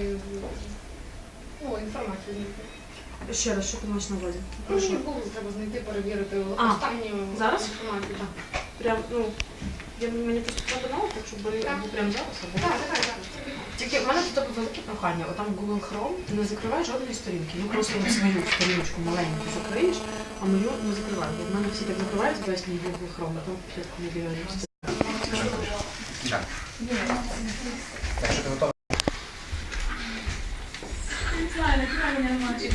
інформацію. Ну, інформацію. Ще раз, що ти маєш на увазі? Ну, мені в Google треба знайти, перевірити А, останню зараз? інформацію. Так, Прям, ну, я, мені просто треба на так, щоб були Так. або прямо зараз, або... так, так. так. Тільки в мене до тебе велике прохання. Отам Google Chrome ти не закривай жодної сторінки. Ну просто на свою сторіночку маленьку закриєш, а мою не закривай. Бо в мене всі так закривають весь мій Google Chrome, а там п'ять не дивляюся. Так.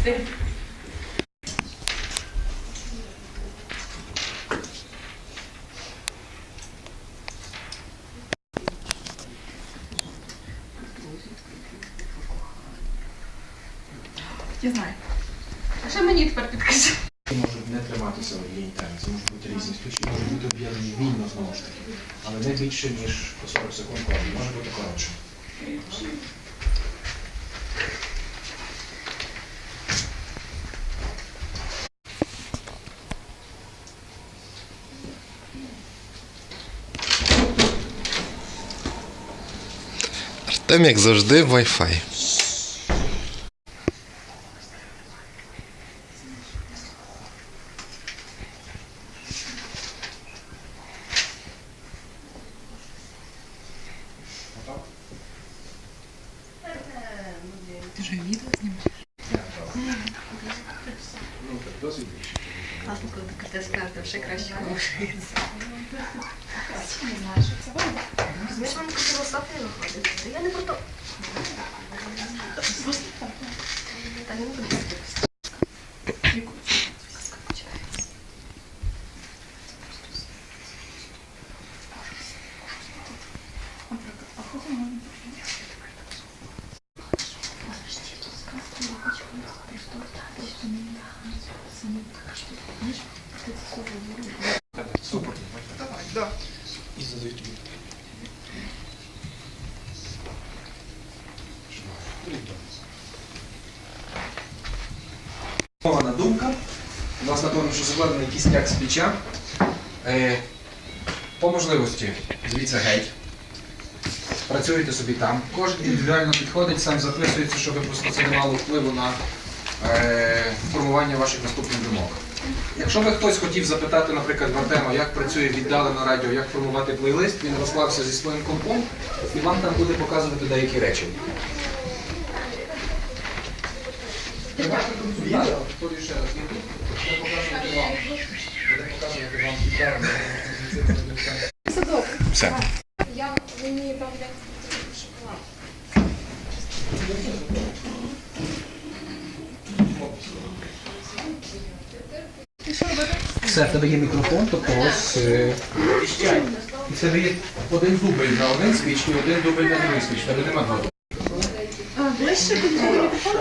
Іди. Я знаю. А що мені тепер підкажи? Можуть не триматися однієї теми. Це можуть бути різні случаї, можуть бути об'єднані вільно знову ж таки. Але не більше, ніж по 40 секунд. Може бути коротше. Артем, як завжди, Wi-Fi. Готова? Ти вже відео знімаєш? Я готова. Ну, так досить більше. Класно, коли ти крутиш карти, ще краще виходить. Ми ж вам філософія виходить. Та Я не про то. Та не буду. Супер. Давай, да. І задають тобі. Мована думка. У нас напевно, що закладений якийсь текст з. Е, по можливості, дивіться геть. Працюєте собі там. Кожен індивідуально підходить, сам записується, щоб просто це не мало впливу на е, формування ваших наступних думок. Якщо би хтось хотів запитати, наприклад, в як працює віддалено радіо, як формувати плейлист, він розклався зі своїм компом і вам там буде показувати деякі речі. Відео? Тоді ще раз. Ютуб. Буде показувати вам. Буде показувати вам. Садок. Все. Я мені там як шоколад. Все, в тебе є мікрофон, тобто ось. е, І в тебе є один дубль на один спіч і один дубль на другий спіч. В тебе нема двох. Ближче до мікрофону.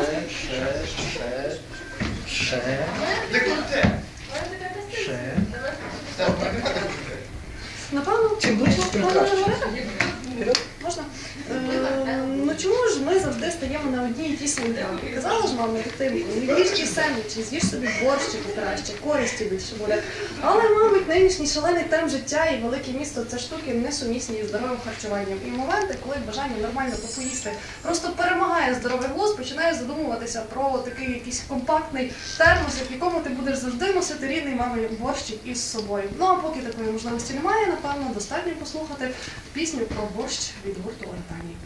Напевно, чим ближче можна говорити? Можна? Завжди стаємо на одній і тій самій темі? Казала ж мама дитинку, не сендвічі, з'їж собі борщику краще, користі більше буде. Але, мабуть, нинішній шалений темп життя і велике місто це штуки несумісні із здоровим харчуванням. І моменти, коли бажання нормально попоїсти просто перемагає здоровий глузд, починає задумуватися про такий якийсь компактний термос, в якому ти будеш завжди носити рідний мамин борщик із собою. Ну а поки такої можливості немає, напевно, достатньо послухати пісню про борщ від гурту Артанії.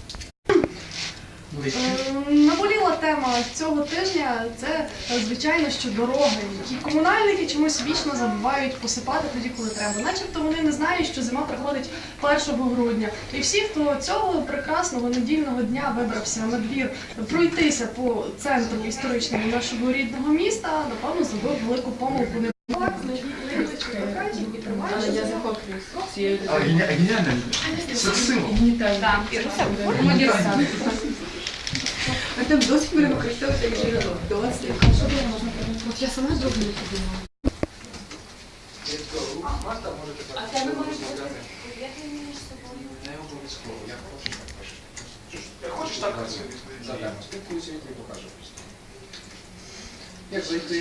Ем, Наболіла тема цього тижня це е, звичайно що дороги, які комунальники чомусь вічно забувають посипати тоді, коли треба. Начебто вони не знають, що зима приходить 1 грудня. І всі, хто цього прекрасного недільного дня вибрався на двір пройтися по центру історичному нашого рідного міста, напевно, зробив велику помилку. Тримаєш. Я захоплююсь цією А геніально. Секс-символ. Так, А там досить мене використовувати як жирок. Досить. От я сама другу не подумала. А тебе можете Не обов'язково, як хочеш, так пишеш. Як хочеш, так працюєш. Спілкуйся, я тобі покажу. Як зайти